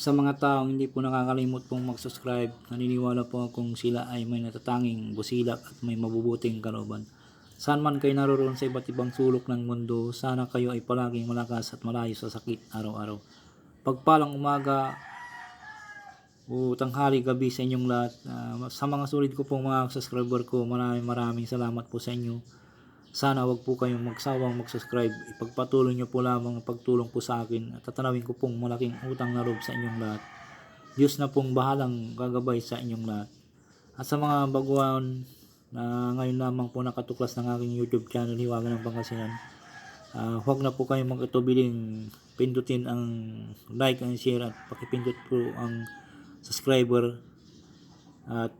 Sa mga taong hindi po nakakalimot pong mag-subscribe, naniniwala po akong sila ay may natatanging busilak at may mabubuting kalooban. Saan man kayo naroon sa iba't ibang sulok ng mundo, sana kayo ay palaging malakas at malayo sa sakit araw-araw. Pagpalang umaga o tanghali gabi sa inyong lahat. Ah, sa mga sulit ko pong mga subscriber ko, maraming maraming salamat po sa inyo. Sana wag po kayong magsawang mag-subscribe. Ipagpatuloy nyo po lamang ang pagtulong po sa akin at tatanawin ko pong malaking utang na loob sa inyong lahat. Diyos na pong bahalang gagabay sa inyong lahat. At sa mga baguhan na ngayon lamang po nakatuklas ng aking YouTube channel, Hiwaga ng Pangasinan, ah, huwag na po kayong magkatubiling pindutin ang like and share at pakipindot po ang subscriber at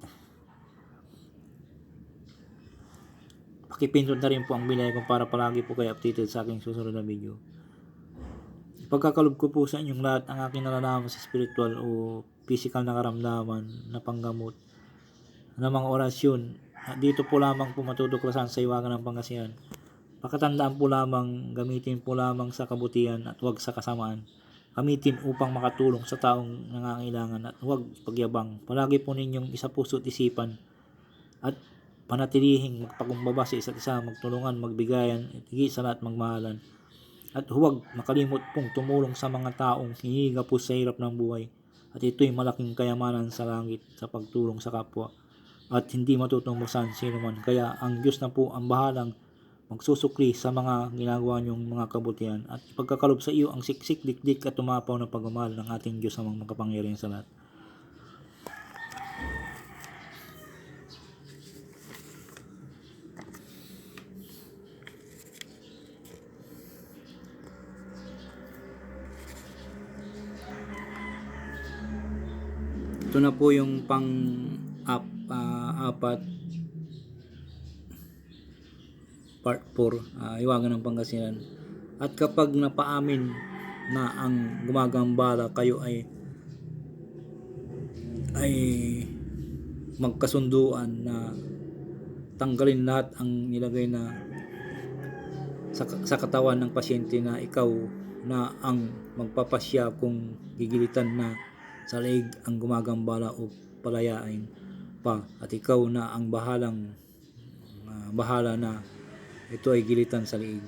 pakipindot na rin po ang bilay ko para palagi po kayo updated sa aking susunod na video. Pagkakalob ko po sa inyong lahat ang aking nalalaman sa spiritual o physical na karamdaman na panggamot ng mga orasyon. Dito po lamang po matutuklasan sa iwagan ng pangasihan. Pakatandaan po lamang, gamitin po lamang sa kabutihan at huwag sa kasamaan. Gamitin upang makatulong sa taong nangangailangan at huwag pagyabang. Palagi po ninyong isa puso't isipan at panatilihing magpakumbaba sa isa't isa, magtulungan, magbigayan, at higit sa lahat magmahalan. At huwag makalimot pong tumulong sa mga taong hinihiga po sa hirap ng buhay. At ito'y malaking kayamanan sa langit sa pagtulong sa kapwa. At hindi matutumbasan sino man. Kaya ang Diyos na po ang bahalang magsusukli sa mga ginagawa niyong mga kabutihan at ipagkakalob sa iyo ang siksik, dikdik at tumapaw na pagmamahal ng ating Diyos sa mga makapangyarihan sa lahat. Na po yung pang up, ah, apat. Part 4 uh, Iwagan ng Pangasinan. At kapag napaamin na ang gumagambala kayo ay ay magkasunduan na tanggalin lahat ang nilagay na sa, sa katawan ng pasyente na ikaw na ang magpapasya kung gigilitan na sa leeg ang gumagambala o palayain pa at ikaw na ang bahalang ah, bahala na ito ay gilitan sa liig.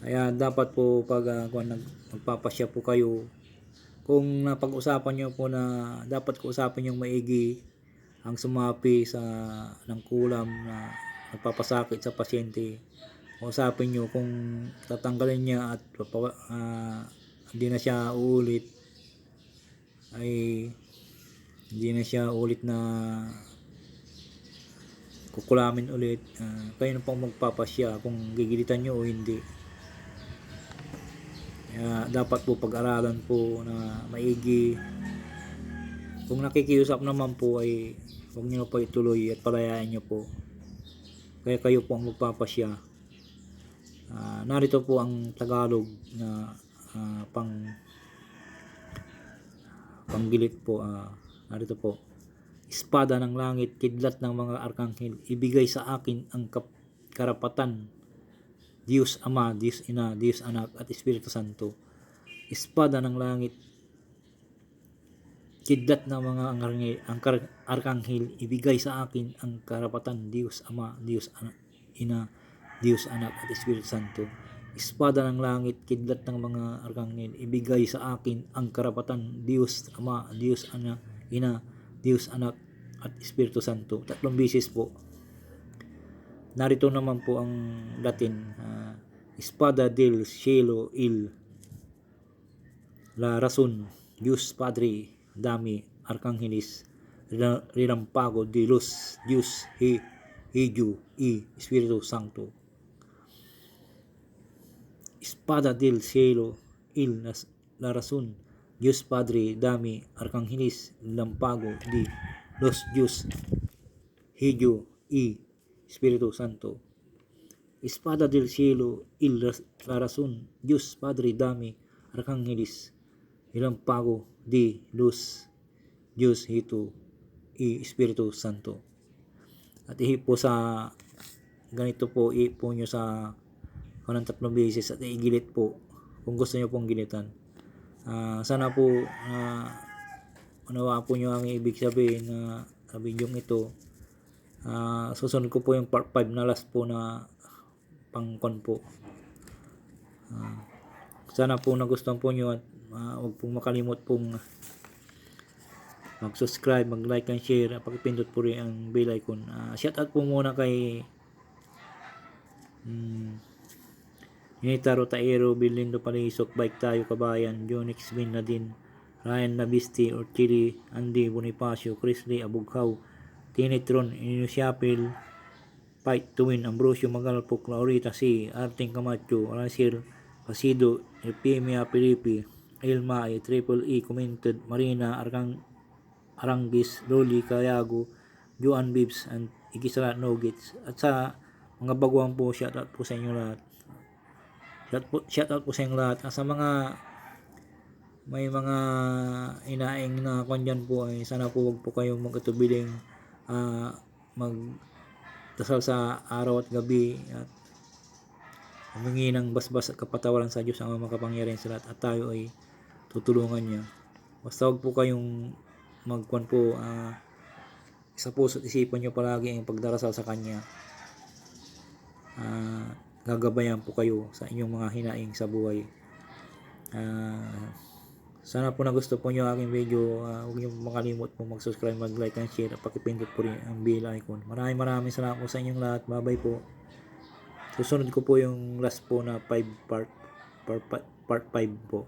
Kaya dapat po pag uh, kung po kayo, kung napag-usapan nyo po na dapat ko usapin yung maigi ang sumapi sa ng kulam na nagpapasakit sa pasyente. Usapin nyo kung tatanggalin niya at uh, hindi na siya uulit ay hindi na siya ulit na kukulamin ulit. Uh, kayo na pong magpapasya kung gigilitan nyo o hindi. Kaya dapat po pag-aralan po na maigi. Kung nakikiusap naman po ay huwag nyo po ituloy at palayain nyo po. Kaya kayo po ang magpapasya uh, narito po ang Tagalog na uh, pang panggilit po uh, narito po espada ng langit, kidlat ng mga arkanghel, ibigay sa akin ang kap- karapatan. Diyos Ama, Diyos Ina, Diyos Anak, at Espiritu Santo. Espada ng langit, kidlat ng mga arkanghel, ang arkanghel, ibigay sa akin ang karapatan. Diyos Ama, Diyos Anak, Ina, Diyos Anak, at Espiritu Santo. Espada ng langit, kidlat ng mga arkanghel, ibigay sa akin ang karapatan. Diyos Ama, Diyos Anak, Ina, Diyos Anak at Espiritu Santo. Tatlong bisis po. Narito naman po ang Latin. Uh, Espada del Cielo il La Razón Dios Padre Dami Arcángeles Rilampago de Luz Dios He Hijo y Espiritu Santo. Espada del Cielo il La Razón Diyos Padre, Dami, Arcanghelis, Lampago, Di, Los Diyos, Hijo, I, Espiritu Santo. Espada del Cielo, Il la Razón, Diyos Padre, Dami, Arcanghelis, Lampago, Di, Luz, Diyos, Hito, I, Espiritu Santo. At ihi po sa ganito po, ihi po nyo sa kanang tatlong beses at igilit po kung gusto nyo pong ginitan. Ah, sana po uh, unawaan po nyo ang ibig sabihin na sa bidyong ito. Ah, susunod ko po yung part 5 na last po na pangkon po. Ah, sana po nagustuhan po nyo at ah, huwag pong makalimot pong mag-subscribe, mag-like and share pakipindot po rin ang bell icon. Ah, shout out po muna kay hmm, Unitaro Taero, Bilindo Palisok, Bike Tayo Kabayan, Jonix Bin Nadine, Ryan Nabisti, Orchili, Andy Bonifacio, Chris Lee Abughaw, Tinitron, Inusiapil, Fight to Win, Ambrosio Magalpo, Laurita C, Arting Camacho, Aracil, Pasido, Epimia Pilipi, Ilma, Triple E, Commented, Marina, Argang, Arangis, Loli, Kayago, Joan Bibs, and Igisara Nogits. At sa mga baguhan po, shoutout po sa inyo lahat. Shout, po, shoutout po sa inyo lahat. At sa mga may mga inaing na kwan po ay sana po wag po kayong magkatubiling ah, mag dasal sa araw at gabi at humingi ng basbas at kapatawaran sa Diyos ang makapangyarihan sa lahat at tayo ay tutulungan niya. Basta wag po kayong magkwan po ah, sa puso at isipan nyo palagi ang pagdarasal sa Kanya. Ah, gagabayan po kayo sa inyong mga hinaing sa buhay. Ah, sana po na gusto po nyo aking video. ah, huwag nyo makalimot po mag-subscribe, mag-like and share at pakipindot po rin ang bell icon. Maraming maraming salamat po sa inyong lahat. Bye-bye po. Susunod ko po yung last po na 5 part part part 5 po.